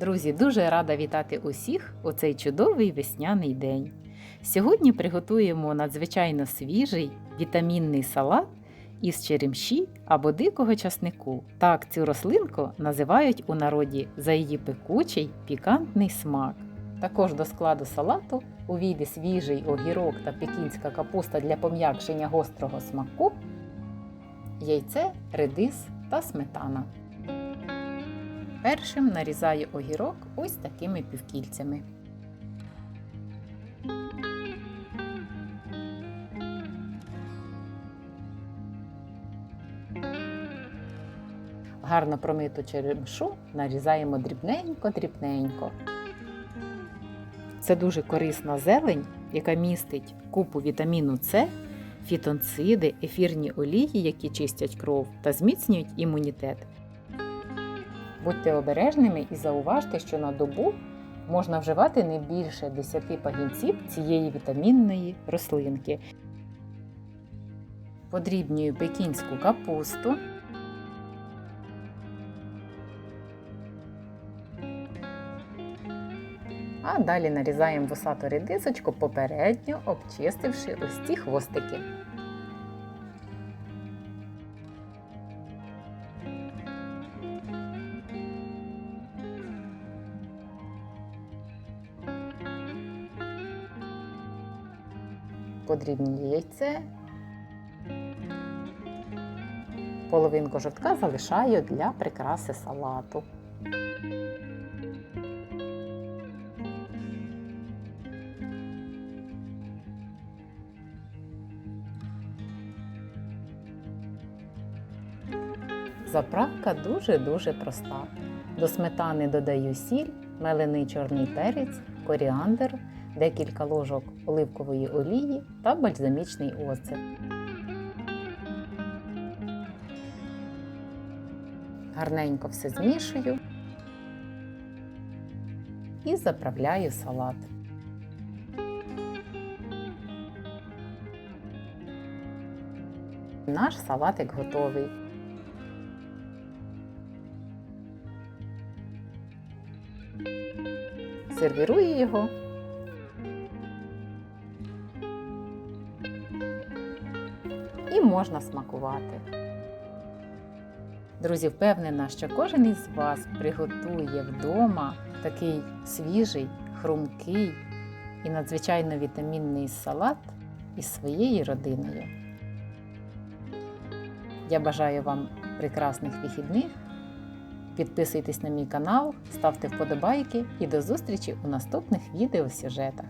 Друзі, дуже рада вітати усіх у цей чудовий весняний день. Сьогодні приготуємо надзвичайно свіжий вітамінний салат із черемші або дикого часнику. Так цю рослинку називають у народі за її пекучий пікантний смак. Також до складу салату увійде свіжий огірок та пекінська капуста для пом'якшення гострого смаку, яйце, редис та сметана. Першим нарізаю огірок ось такими півкільцями. Гарно промиту черемшу нарізаємо дрібненько-дрібненько. Це дуже корисна зелень, яка містить купу вітаміну С, фітонциди, ефірні олії, які чистять кров та зміцнюють імунітет. Будьте обережними і зауважте, що на добу можна вживати не більше 10 пагінців цієї вітамінної рослинки. Подрібнюю пекінську капусту. А далі нарізаємо вусату редисочку попередньо обчистивши ось ці хвостики. Подрібнюю яйце. Половинку жовтка залишаю для прикраси салату. Заправка дуже-дуже проста. До сметани додаю сіль, мелений чорний перець, коріандр, декілька ложок оливкової олії та бальзамічний оцет. Гарненько все змішую і заправляю салат. Наш салатик готовий. Сервірую його. І можна смакувати. Друзі, впевнена, що кожен із вас приготує вдома такий свіжий, хрумкий і надзвичайно вітамінний салат із своєю родиною. Я бажаю вам прекрасних вихідних. Підписуйтесь на мій канал, ставте вподобайки і до зустрічі у наступних відеосюжетах.